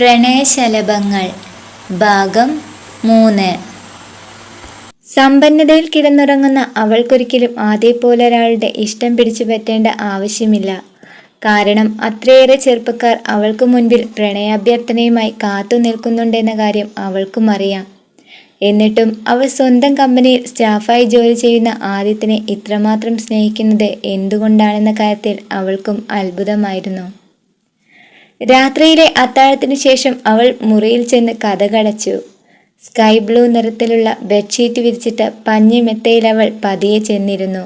പ്രണയശലഭങ്ങൾ. ഭാഗം മൂന്ന്. സമ്പന്നതയിൽ കിടന്നുറങ്ങുന്ന അവൾക്കൊരിക്കലും ആദ്യ പോലെ ഒരാളുടെ ഇഷ്ടം പിടിച്ചു പറ്റേണ്ട ആവശ്യമില്ല. കാരണം അത്രയേറെ ചെറുപ്പക്കാർ അവൾക്ക് മുൻപിൽ പ്രണയാഭ്യർത്ഥനയുമായി കാത്തു നിൽക്കുന്നുണ്ടെന്ന കാര്യം അവൾക്കും അറിയാം. എന്നിട്ടും അവൾ സ്വന്തം കമ്പനിയിൽ സ്റ്റാഫായി ജോലി ചെയ്യുന്ന ആദിത്യനെ ഇത്രമാത്രം സ്നേഹിക്കുന്നത് എന്തുകൊണ്ടാണെന്ന കാര്യത്തിൽ അവൾക്കും അത്ഭുതമായിരുന്നു. രാത്രിയിലെ അത്താഴത്തിനു ശേഷം അവൾ മുറിയിൽ ചെന്ന് കഥകടച്ചു. സ്കൈ ബ്ലൂ നിറത്തിലുള്ള ബെഡ്ഷീറ്റ് വിരിച്ചിട്ട് പഞ്ഞി മെത്തയിൽ അവൾ പതിയെ ചെന്നിരുന്നു.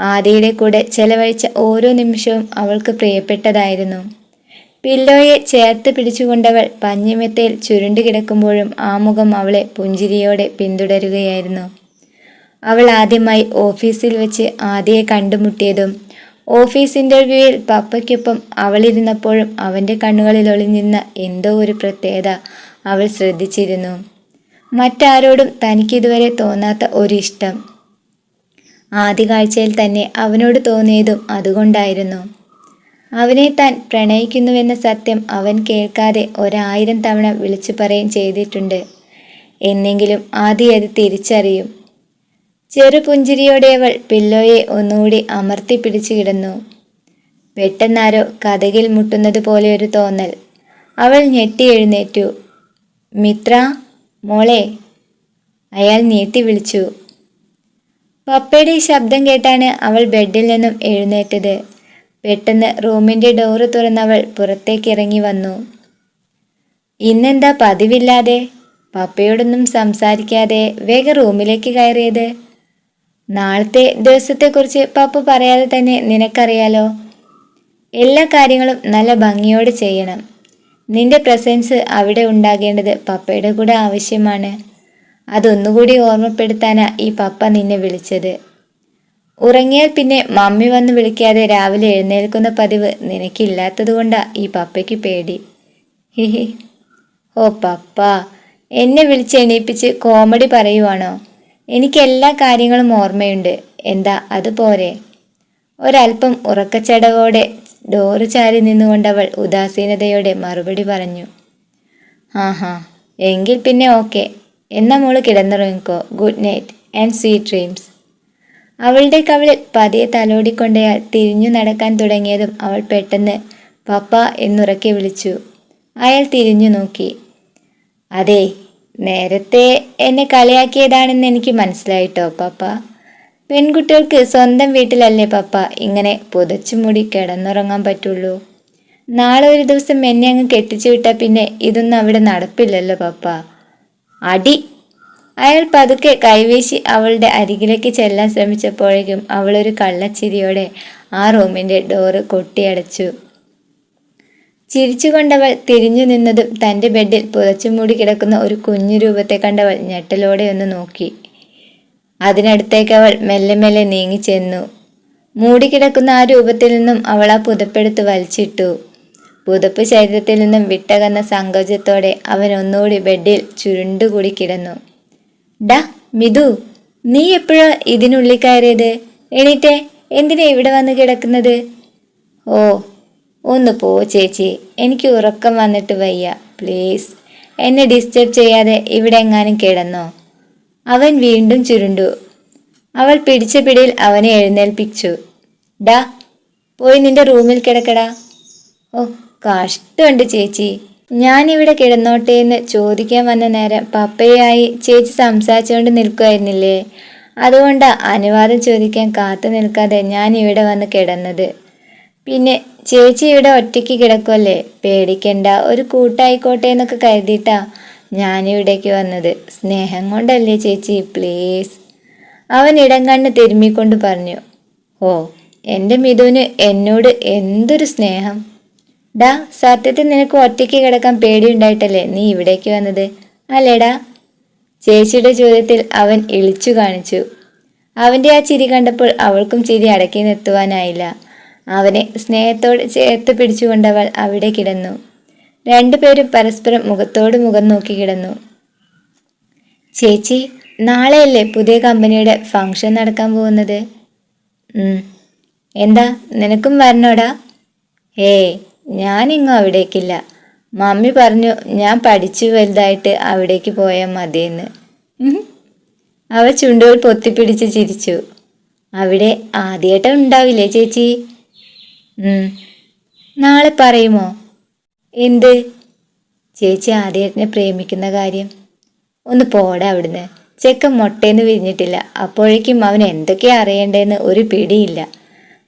ആദിയുടെ കൂടെ ചെലവഴിച്ച ഓരോ നിമിഷവും അവൾക്ക് പ്രിയപ്പെട്ടതായിരുന്നു. പില്ലോയെ ചേർത്ത് പിടിച്ചുകൊണ്ടവൾ പഞ്ഞിമെത്തയിൽ ചുരുണ്ടു കിടക്കുമ്പോഴും ആ മുഖം അവളെ പുഞ്ചിരിയോടെ പിന്തുടരുകയായിരുന്നു. അവൾ ആദ്യമായി ഓഫീസിൽ വെച്ച് ആദിയെ കണ്ടുമുട്ടിയതും ഓഫീസ് ഇന്റർവ്യൂവിൽ പപ്പയ്ക്കൊപ്പം അവളിരുന്നപ്പോഴും അവന്റെ കണ്ണുകളിൽ ഒളിഞ്ഞിരുന്ന എന്തോ ഒരു പ്രത്യേകത അവൾ ശ്രദ്ധിച്ചിരുന്നു. മറ്റാരോടും തനിക്കിതുവരെ തോന്നാത്ത ഒരിഷ്ടം. ആദ്യ കാഴ്ചയിൽ തന്നെ അവനോട് തോന്നിയതും അതുകൊണ്ടായിരുന്നു. അവനെ താൻ പ്രണയിക്കുന്നുവെന്ന സത്യം അവൻ കേൾക്കാതെ ഒരായിരം തവണ വിളിച്ചു ചെയ്തിട്ടുണ്ട്. എന്നെങ്കിലും ആദ്യം അത് തിരിച്ചറിയും. ചെറുപുഞ്ചിരിയോടെ അവൾ പില്ലോയെ ഒന്നുകൂടി അമർത്തി പിടിച്ചു കിടന്നു. പെട്ടെന്നാരോ കഥകിൽ മുട്ടുന്നത് പോലെ ഒരു തോന്നൽ. അവൾ ഞെട്ടി എഴുന്നേറ്റു. മിത്ര മോളെ അയാൾ നീട്ടി വിളിച്ചു. പപ്പയുടെ ശബ്ദം കേട്ടാണ് അവൾ ബെഡിൽ നിന്നും എഴുന്നേറ്റത്. പെട്ടെന്ന് റൂമിന്റെ ഡോറ് തുറന്നവൾ പുറത്തേക്ക് ഇറങ്ങി വന്നു. ഇന്നെന്താ പതിവില്ലാതെ? പപ്പയോടൊന്നും സംസാരിക്കാതെ വേഗം റൂമിലേക്ക് കയറിയത്? നാളത്തെ ദിവസത്തെക്കുറിച്ച് പപ്പ പറയാതെ തന്നെ നിനക്കറിയാലോ? എല്ലാ കാര്യങ്ങളും നല്ല ഭംഗിയോടെ ചെയ്യണം. നിന്റെ പ്രസൻസ് അവിടെ ഉണ്ടാകേണ്ടത് പപ്പയുടെ കൂടെ ആവശ്യമാണ്. അതൊന്നുകൂടി ഓർമ്മപ്പെടുത്താനാ ഈ പപ്പ നിന്നെ വിളിച്ചത്. ഉറങ്ങിയാൽ പിന്നെ മമ്മി വന്ന് വിളിക്കാതെ രാവിലെ എഴുന്നേൽക്കുന്ന പതിവ് നിനക്കില്ലാത്തതുകൊണ്ടാ ഈ പപ്പയ്ക്ക് പേടി. ഹിഹി ഓ പപ്പ. എന്നെ വിളിച്ച് എണീപ്പിച്ച് കോമഡി പറയുവാണോ? എനിക്ക് എല്ലാ കാര്യങ്ങളും ഓർമ്മയുണ്ട്. എന്താ? അതുപോരെ ഒരൽപ്പം ഉറക്കച്ചടവോടെ ഡോറ് ചാരി നിന്നുകൊണ്ടവൾ ഉദാസീനതയോടെ മറുപടി പറഞ്ഞു. ആഹാ എങ്കിൽ പിന്നെ ഓക്കെ. എന്നാ മോൾ കിടന്നിറങ്ങിക്കോ. Good night and sweet dreams. അവളുടെ കവിളിൽ പതിയെ തലോടിക്കൊണ്ടയാൾ തിരിഞ്ഞു നടക്കാൻ തുടങ്ങിയതും അവൾ പെട്ടെന്ന് പപ്പ എന്നുറക്കെ വിളിച്ചു. അയാൾ തിരിഞ്ഞു നോക്കി. അതെ നേരത്തെ എന്നെ കളിയാക്കിയതാണെന്ന് എനിക്ക് മനസ്സിലായിട്ടോ പപ്പ? പെൺകുട്ടികൾക്ക് സ്വന്തം വീട്ടിലല്ലേ പപ്പ? ഇങ്ങനെ പുതച്ചു മൂടി കിടന്നുറങ്ങാൻ പറ്റുള്ളൂ. നാളെ ഒരു ദിവസം എന്നെ അങ്ങ് കെട്ടിച്ചു വിട്ടാൽ പിന്നെ ഇതൊന്നും അവിടെ നടപ്പില്ലല്ലോ പപ്പ. അടി. അയാൾ പതുക്കെ കൈവീശി അവളുടെ അരികിലേക്ക് ചെല്ലാൻ ശ്രമിച്ചപ്പോഴേക്കും അവളൊരു കള്ളച്ചിരിയോടെ ആ റൂമിന്റെ ഡോറ് കൊട്ടിയടച്ചു. ചിരിച്ചുകൊണ്ടവൾ തിരിഞ്ഞു നിന്നതും തന്റെ ബെഡിൽ പുതച്ചു മൂടി കിടക്കുന്ന ഒരു കുഞ്ഞു രൂപത്തെ കണ്ടവൾ ഞെട്ടലോടെ ഒന്ന് നോക്കി. അതിനടുത്തേക്ക് അവൾ മെല്ലെ മെല്ലെ നീങ്ങി ചെന്നു. മൂടിക്കിടക്കുന്ന ആ രൂപത്തിൽ നിന്നും അവൾ ആ പുതപ്പെടുത്ത് വലിച്ചിട്ടു. പുതപ്പ് ശരീരത്തിൽ നിന്നും വിട്ടകന്ന സങ്കോചത്തോടെ അവൻ ഒന്നുകൂടി ബെഡിൽ ചുരുണ്ടുകൂടി കിടന്നു. ഡ മിതു നീ എപ്പോഴാ ഇതിനുള്ളിൽ കയറിയത്? എണീറ്റേ എന്തിനാ ഇവിടെ വന്ന് കിടക്കുന്നത്? ഓ ഒന്ന് പോ ചേച്ചി. എനിക്ക് ഉറക്കം വന്നിട്ട് വയ്യ. പ്ലീസ്. എന്നെ ഡിസ്റ്റർബ് ചെയ്യാതെ ഇവിടെ എങ്ങാനും കിടന്നോ? അവൻ വീണ്ടും ചുരുണ്ടു. അവൾ പിടിച്ച പിടിയിൽ അവനെ എഴുന്നേൽപ്പിച്ചു. ഡാ പോയി നിന്റെ റൂമിൽ കിടക്കടാ. ഓ കഷ്ടമുണ്ട് ചേച്ചി. ഞാനിവിടെ കിടന്നോട്ടെ എന്ന് ചോദിക്കാൻ വന്ന നേരം പപ്പയായി ചേച്ചി സംസാരിച്ചുകൊണ്ട് നിൽക്കുമായിരുന്നില്ലേ അതുകൊണ്ടാ അനുവാദം ചോദിക്കാൻ കാത്തു നിൽക്കാതെ ഞാൻ ഇവിടെ വന്ന് കിടന്നത്. പിന്നെ ചേച്ചി ഇവിടെ ഒറ്റയ്ക്ക് കിടക്കുമല്ലേ പേടിക്കണ്ട ഒരു കൂട്ടായിക്കോട്ടെ എന്നൊക്കെ കരുതിയിട്ടാ ഞാനിവിടേക്ക് വന്നത്. സ്നേഹം കൊണ്ടല്ലേ ചേച്ചി പ്ലീസ് അവൻ ഇടം കണ്ണ് തിരുമ്മിക്കൊണ്ട് പറഞ്ഞു ഓ എന്റെ മിഥുവിന് എന്നോട് എന്തൊരു സ്നേഹം. ഡാ സത്യത്തിൽ നിനക്ക് ഒറ്റയ്ക്ക് കിടക്കാൻ പേടിയുണ്ടായിട്ടല്ലേ നീ ഇവിടേക്ക് വന്നത്? അല്ലേടാ? ചേച്ചിയുടെ ചോദ്യത്തിൽ അവൻ ഇളിച്ചു കാണിച്ചു. അവന്റെ ആ ചിരി കണ്ടപ്പോൾ അവൾക്കും ചിരി അടക്കി നിർത്തുവാനായില്ല അവനെ സ്നേഹത്തോട് ചേർത്ത് പിടിച്ചുകൊണ്ടവൾ അവിടെ കിടന്നു. രണ്ടുപേരും പരസ്പരം മുഖത്തോട് മുഖം നോക്കി കിടന്നു. ചേച്ചി നാളെയല്ലേ പുതിയ കമ്പനിയുടെ ഫംഗ്ഷൻ നടക്കാൻ പോകുന്നത്? എന്താ നിനക്കും വരണോടാ? ഏയ് ഞാനിങ്ങും അവിടേക്കില്ല. മമ്മി പറഞ്ഞു ഞാൻ പഠിച്ചു വലുതായിട്ട് അവിടേക്ക് പോയാൽ മതിയെന്ന്. അവ ചുണ്ടുകൾ പൊത്തിപ്പിടിച്ച് ചിരിച്ചു. അവിടെ ആദ്യമായിട്ട് ഉണ്ടാവില്ലേ ചേച്ചി. നാളെ പറയുമോ? എന്ത്? ചേച്ചി ആദ്യേട്ടനെ പ്രേമിക്കുന്ന കാര്യം. ഒന്ന് പോടാ അവിടുന്ന്. ചെക്കൻ മുട്ടേന്ന് വിരിഞ്ഞിട്ടില്ല. അപ്പോഴേക്കും അവൻ എന്തൊക്കെയാ അറിയണ്ടേന്ന് ഒരു പിടിയില്ല.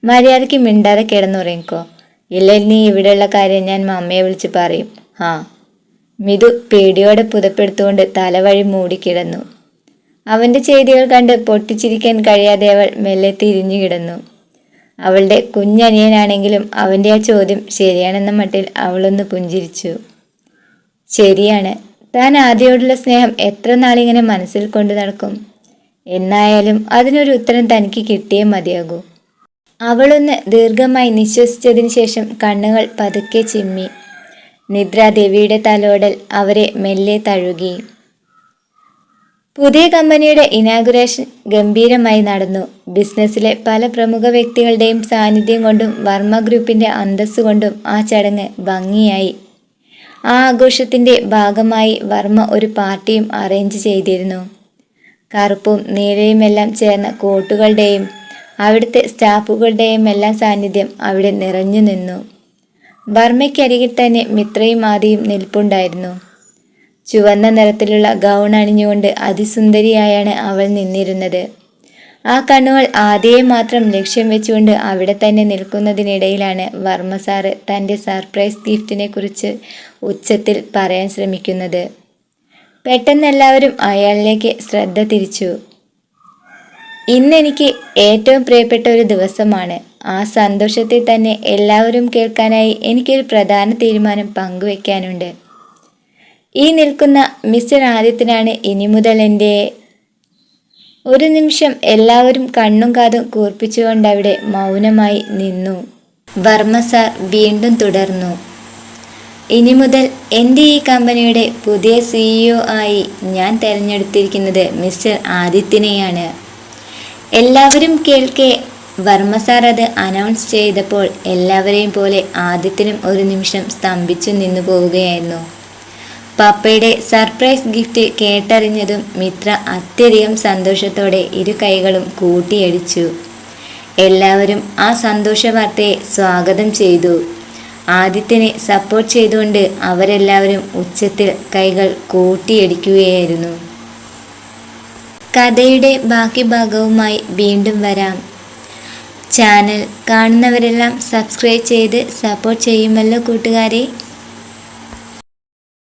മര്യാദയ്ക്ക് മിണ്ടാതെ കിടന്നുറങ്ങിക്കോ. ഇല്ലെങ്കിൽ നീ ഇവിടെയുള്ള കാര്യം ഞാൻ മമ്മയെ വിളിച്ച് പറയും. ആ മിതു പേടിയോടെ പുതപ്പെടുത്തുകൊണ്ട് തലവഴി മൂടിക്കിടന്നു അവന്റെ ചെയ്തികൾ കണ്ട് പൊട്ടിച്ചിരിക്കാൻ കഴിയാതെ അവൾ മെല്ലെ തിരിഞ്ഞു കിടന്നു. അവളുടെ കുഞ്ഞനിയനാണെങ്കിലും അവന്റെ ആ ചോദ്യം ശരിയാണെന്ന മട്ടിൽ അവളൊന്ന് പുഞ്ചിരിച്ചു. ശരിയാണ്. താൻ ആദ്യയോടുള്ള സ്നേഹം എത്ര നാളിങ്ങനെ മനസ്സിൽ കൊണ്ടു നടക്കും? എന്നായാലും അതിനൊരു ഉത്തരം തനിക്ക് കിട്ടിയേ മതിയാകൂ. അവളൊന്ന് ദീർഘമായി നിശ്വസിച്ചതിന് ശേഷം കണ്ണുകൾ പതുക്കെ ചിമ്മി. നിദ്രാദേവിയുടെ തലോടൽ അവരെ മെല്ലെ തഴുകി. പുതിയ കമ്പനിയുടെ ഇനാഗുറേഷൻ ഗംഭീരമായി നടന്നു. ബിസിനസ്സിലെ പല പ്രമുഖ വ്യക്തികളുടെയും സാന്നിധ്യം കൊണ്ടും വർമ്മ ഗ്രൂപ്പിന്റെ അന്തസ്സുകൊണ്ടും ആ ചടങ്ങ് ഭംഗിയായി. ആ ആഘോഷത്തിന്റെ ഭാഗമായി വർമ്മ ഒരു പാർട്ടിയും അറേഞ്ച് ചെയ്തിരുന്നു. കറുപ്പും നീലയുമെല്ലാം ചേർന്ന കോട്ടുകളുടെയും അവിടുത്തെ സ്റ്റാഫുകളുടെയും എല്ലാം സാന്നിധ്യം അവിടെ നിറഞ്ഞു നിന്നു. വർമ്മയ്ക്കരികിൽ തന്നെ മിത്രയും ആദിയും നിൽപ്പുണ്ടായിരുന്നു. ചുവന്ന നിറത്തിലുള്ള ഗൗൺ അണിഞ്ഞുകൊണ്ട് അതിസുന്ദരിയായാണ് അവൾ നിന്നിരുന്നത്. ആ കണ്ണുകൾ ആദ്യയെ മാത്രം ലക്ഷ്യം വെച്ചുകൊണ്ട് അവിടെ തന്നെ നിൽക്കുന്നതിനിടയിലാണ് വർമ്മ സാറ് തന്റെ സർപ്രൈസ് ഗിഫ്റ്റിനെ കുറിച്ച് ഉച്ചത്തിൽ പറയാൻ ശ്രമിക്കുന്നത്. പെട്ടെന്ന് എല്ലാവരും അയാളിലേക്ക് ശ്രദ്ധ തിരിച്ചു. ഇന്നെനിക്ക് ഏറ്റവും പ്രിയപ്പെട്ട ഒരു ദിവസമാണ്. ആ സന്തോഷത്തെ തന്നെ എല്ലാവരും കേൾക്കാനായി എനിക്കൊരു പ്രധാന തീരുമാനം പങ്കുവെക്കാനുണ്ട്. ഈ നിൽക്കുന്ന മിസ്റ്റർ ആദിത്യനാണ് ഇനി മുതൽ എന്റെ. ഒരു നിമിഷം എല്ലാവരും കണ്ണും കാതും കൂർപ്പിച്ചുകൊണ്ട് അവിടെ മൗനമായി നിന്നു. വർമ്മ സാർ വീണ്ടും തുടർന്നു. ഇനി മുതൽ എന്റെ ഈ കമ്പനിയുടെ പുതിയ സിഇഒ ആയി ഞാൻ തിരഞ്ഞെടുത്തിരിക്കുന്നത് മിസ്റ്റർ ആദിത്യനെയാണ്. എല്ലാവരും കേൾക്കെ. വർമ്മ സാർ അത് അനൗൺസ് ചെയ്തപ്പോൾ എല്ലാവരെയും പോലെ ആദിത്യനും ഒരു നിമിഷം സ്തംഭിച്ചു നിന്നു പോവുകയായിരുന്നു. പപ്പയുടെ സർപ്രൈസ് ഗിഫ്റ്റ് കേട്ടറിഞ്ഞതും മിത്ര അത്യധികം സന്തോഷത്തോടെ ഇരു കൈകളും കൂട്ടിയടിച്ചു. എല്ലാവരും ആ സന്തോഷ വാർത്തയെ സ്വാഗതം ചെയ്തു. ആദിത്യനെ സപ്പോർട്ട് ചെയ്തുകൊണ്ട് അവരെല്ലാവരും ഉച്ചത്തിൽ കൈകൾ കൂട്ടിയടിക്കുകയായിരുന്നു. കഥയുടെ ബാക്കി ഭാഗവുമായി വീണ്ടും വരാം. ചാനൽ കാണുന്നവരെല്ലാം സബ്സ്ക്രൈബ് ചെയ്ത് സപ്പോർട്ട് ചെയ്യുമല്ലോ കൂട്ടുകാരെ.